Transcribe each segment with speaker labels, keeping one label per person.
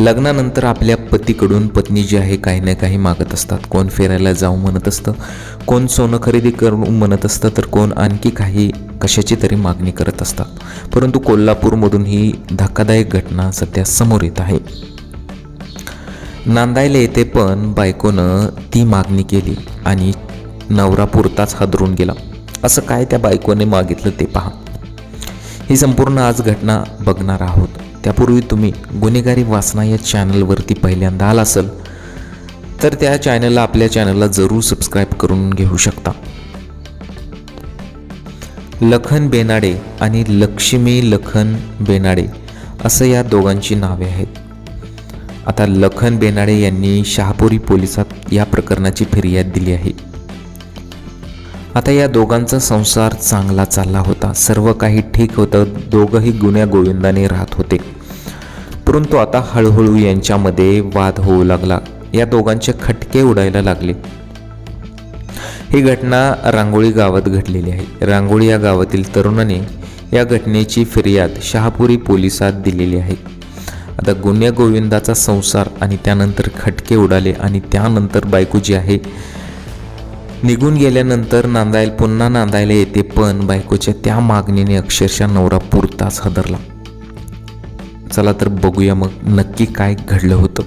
Speaker 1: लग्नानंतर आपल्या पतीकडून पत्नी जी आहे काही ना काही मागत असतात. कोण फिरायला जाऊ म्हणत असतं कोण सोनं खरेदी करून म्हणत असतं तर कोण आणखी काही कशाची तरी मागणी करत असतात. परंतु कोल्हापूरमधून ही धक्कादायक घटना सध्या समोर येत आहे. नांदायला येते पण बायकोनं ती मागणी केली आणि नवरा पुरताच हादरून गेला. असं काय त्या बायकोने मागितलं ते पहा. ही संपूर्ण आज घटना बघणार आहोत. त्यापूर्वी तुम्ही गुन्हेगारी वासना या चॅनलवरती पहिल्यांदा आला असेल तर त्या चॅनलला आपल्या चॅनलला जरूर सबस्क्राईब करून घेऊ शकता. लखन बेनाडे आणि लक्ष्मी लखन बेनाडे असं या दोघांची नावे आहेत. आता लखन बेनाडे यांनी शहापुरी पोलिसात या प्रकरणाची फिर्याद दिली आहे. आता या दोघांचा संसार चांगला चालला होता. सर्व काही ठीक होतं. दोघंही गुन्ह्या गोविंदाने राहत होते. परंतु आता हळूहळू यांच्यामध्ये वाद होऊ लागला. या दोघांचे खटके उडायला लागले. ही घटना रांगोळी गावात घडलेली आहे. रांगोळी या गावातील तरुणाने या घटनेची फिर्याद शहापुरी पोलिसात दिलेली आहे. आता गुन्ह्या गोविंदाचा संसार आणि त्यानंतर खटके उडाले आणि त्यानंतर बायको जी आहे निघून गेल्यानंतर नांदायला पुन्हा नांदायला येते पण बायकोच्या त्या मागणीने अक्षरशः नवरा पुरताच हदरला. चला तर बघूया मग नक्की काय घडलं होतं.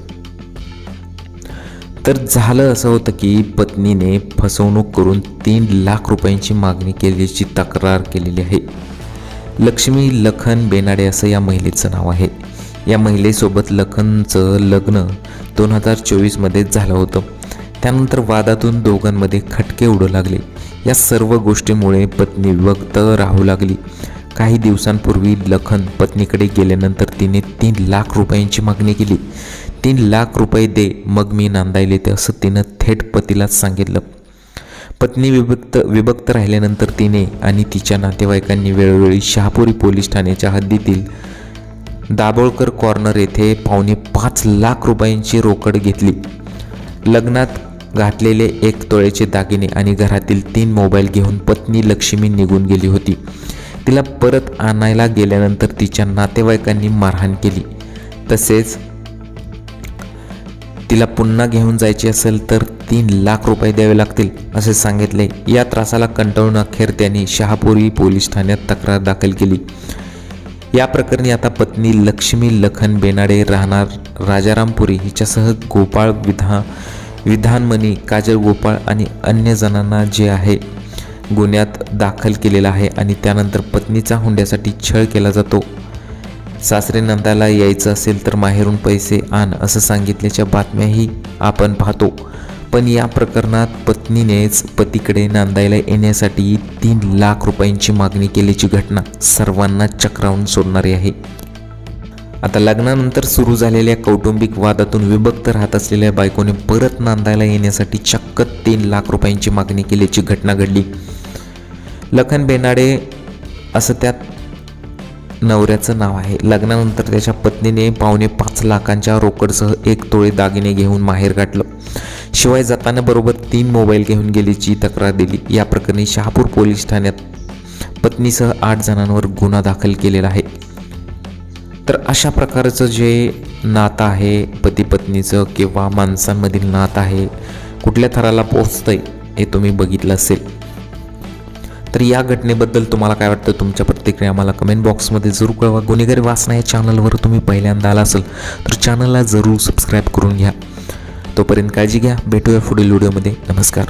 Speaker 1: तर झालं असं होतं की पत्नीने फसवणूक करून तीन लाख रुपयांची मागणी केल्याची तक्रार केलेली आहे. लक्ष्मी लखन बेनाडे असं या महिलेचं नाव आहे. या महिलेसोबत लखनचं लग्न दोन हजार चोवीसमध्येच झालं होतं. त्यानंतर वादातून दोघांमध्ये खटके उडू लागले. या सर्व गोष्टीमुळे पत्नी विभक्त राहू लागली. काही दिवसांपूर्वी लखन पत्नीकडे गेल्यानंतर तिने तीन लाख रुपयांची मागणी केली. तीन लाख रुपये दे मग मी नांदायला येते असं तिनं थेट पतीलाच सांगितलं. पत्नी विभक्त विभक्त राहिल्यानंतर तिने आणि तिच्या नातेवाईकांनी वेळोवेळी शहापुरी पोलीस ठाण्याच्या हद्दीतील दाभोळकर कॉर्नर येथे पावणे पाच लाख रुपयांची रोकड घेतली. लग्नात घातलेले एक तोळेचे दागिने आणि घरातील तीन मोबाईल घेऊन पत्नी लक्ष्मी निघून गेली होती. तिला परत आणायला गेल्यानंतर तिच्या नातेवाईकांनी मारहाण केली. तसेच तिला पुन्हा घेऊन जायचे असेल तर तीन लाख रुपये द्यावे लागतील असे सांगितले. या त्रासाला कंटाळून अखेर त्यांनी शहापुरी पोलीस ठाण्यात तक्रार दाखल केली. या प्रकरणी आता पत्नी लक्ष्मी लखन बेनाडे राहणार राजारामपुरी हिच्यासह गोपाळ विधा विधानमणी काजल गोपाळ आणि अन्य जणांना जे आहे गुन्ह्यात दाखल केलेला आहे आणि त्यानंतर पत्नीचा हुंड्यासाठी छळ केला जातो. सासरे नंदाला यायचं असेल तर माहेरून पैसे आण असं सांगितल्याच्या बातम्याही आपण पाहतो. पण या प्रकरणात पत्नीनेच पतीकडे नांदायला येण्यासाठी तीन लाख रुपयांची मागणी केल्याची घटना सर्वांना चक्रावून सोडणारी आहे. आता लग्नानंतर सुरू झालेल्या कौटुंबिक वादातून विभक्त राहत असलेल्या बायकोने परत नांदायला येण्यासाठी चक्क तीन लाख रुपयांची मागणी केल्याची घटना घडली. लखन बेनाडे असं त्यात नवऱ्याचं नाव आहे. लग्नानंतर त्याच्या पत्नीने पावणे पाच लाखांच्या रोकडसह एक तोळे दागिने घेऊन माहेर गाठलं. शिवाय जाताना बरोबर तीन मोबाईल घेऊन गेल्याची तक्रार दिली. या प्रकरणी शहापूर पोलीस ठाण्यात पत्नीसह आठ जणांवर गुन्हा दाखल केलेला आहे. अशा प्रकारचं जे नातं आहे पती पत्नीचं किंवा माणसांमधील नातं आहे कुठल्या थराला पोचतंय हे तुम्ही बघितलं असेल. तर या घटनेबद्दल तुम्हाला काय वाटतं? तुमच्या प्रतिक्रिया मला कमेंट बॉक्समध्ये जरूर कळवा. गुन्हेगारी वासना या चॅनलवर तुम्ही पहिल्यांदा आला असेल तर चॅनलला जरूर सबस्क्राईब करून घ्या. तोपर्यंत काळजी घ्या. भेटूया पुढील व्हिडिओमध्ये नमस्कार.